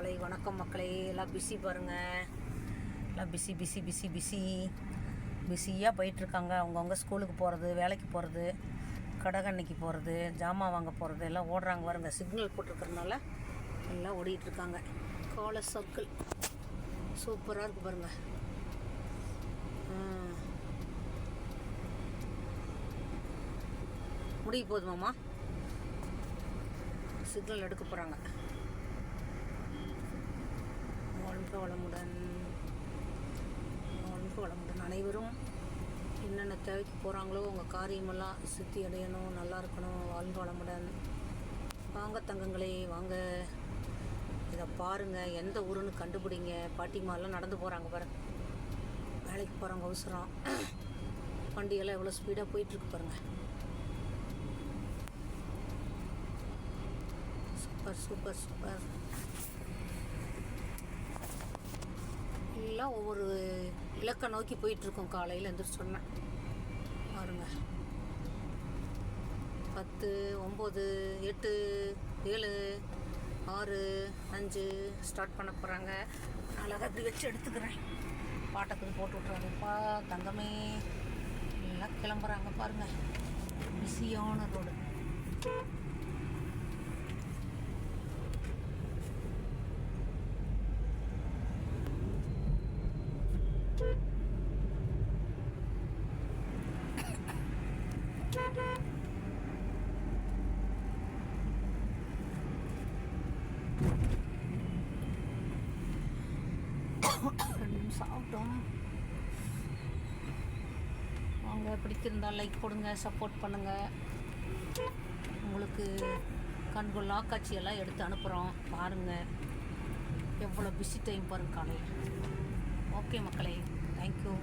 காலை வணக்கம் மக்களே. எல்லாம் பிஸி பாருங்க. எல்லாம் பிஸி பிஸி பிஸி பிஸி பிஸியாக போயிட்டுருக்காங்க. அவங்கவுங்க ஸ்கூலுக்கு போகிறது வேலைக்கு போகிறது கடகன்னைக்கு போகிறது ஜாமான் வாங்க போகிறது எல்லாம் ஓடுறாங்க பாருங்க. சிக்னல் போட்டிருக்கறனால எல்லாம் ஓடிட்டுருக்காங்க. காலை சர்க்கிள் சூப்பராக இருக்குது பாருங்கள் முடிய போதுமாம்மா சிக்னல் எடுக்க போகிறாங்க வாழ்க வளமுடன் வாழ்க வளமுடன் அனைவரும். என்னென்ன தேவைக்கு போகிறாங்களோ உங்கள் காரியமெல்லாம் சித்தி அடையணும் நல்லா இருக்கணும் வாழ்க வளமுடன். வாங்க தங்கங்களே வாங்க. இதை பாருங்கள் எந்த ஊருன்னு கண்டுபிடிங்க. பாட்டிமாலாம் நடந்து போகிறாங்க பாருங்க வேலைக்கு போகிறவங்க அவசரம். வண்டியெல்லாம் எவ்வளோ ஸ்பீடாக போயிட்டுருக்கு பாருங்கள் சூப்பர் சூப்பர் சூப்பர். எல்லாம் ஒவ்வொரு இலக்கை நோக்கி போயிட்டுருக்கோம் காலையில் எந்திரிச்சு சொன்னேன் பாருங்க. பத்து ஒம்பது எட்டு ஏழு ஆறு அஞ்சு ஸ்டார்ட் பண்ண போகிறாங்க அழகாக இப்படி வச்சு எடுத்துக்கிறேன். பாட்டத்துக்கு போட்டு விட்றாங்கப்பா தங்கமே. எல்லாம் கிளம்புறாங்க பாருங்கள் பிஸியான ரோடு ரெண்டு நிமிஷம் ஆகட்டும். அவங்க பிடித்திருந்தால் லைக் போடுங்க சப்போர்ட் பண்ணுங்கள் உங்களுக்கு கண்கொள்ளா காட்சியெல்லாம் எடுத்து அனுப்புகிறோம் பாருங்கள் எவ்வளோ பிஸி டைம் பாருங்க காலையில். ஓகே மக்களே தேங்க்யூ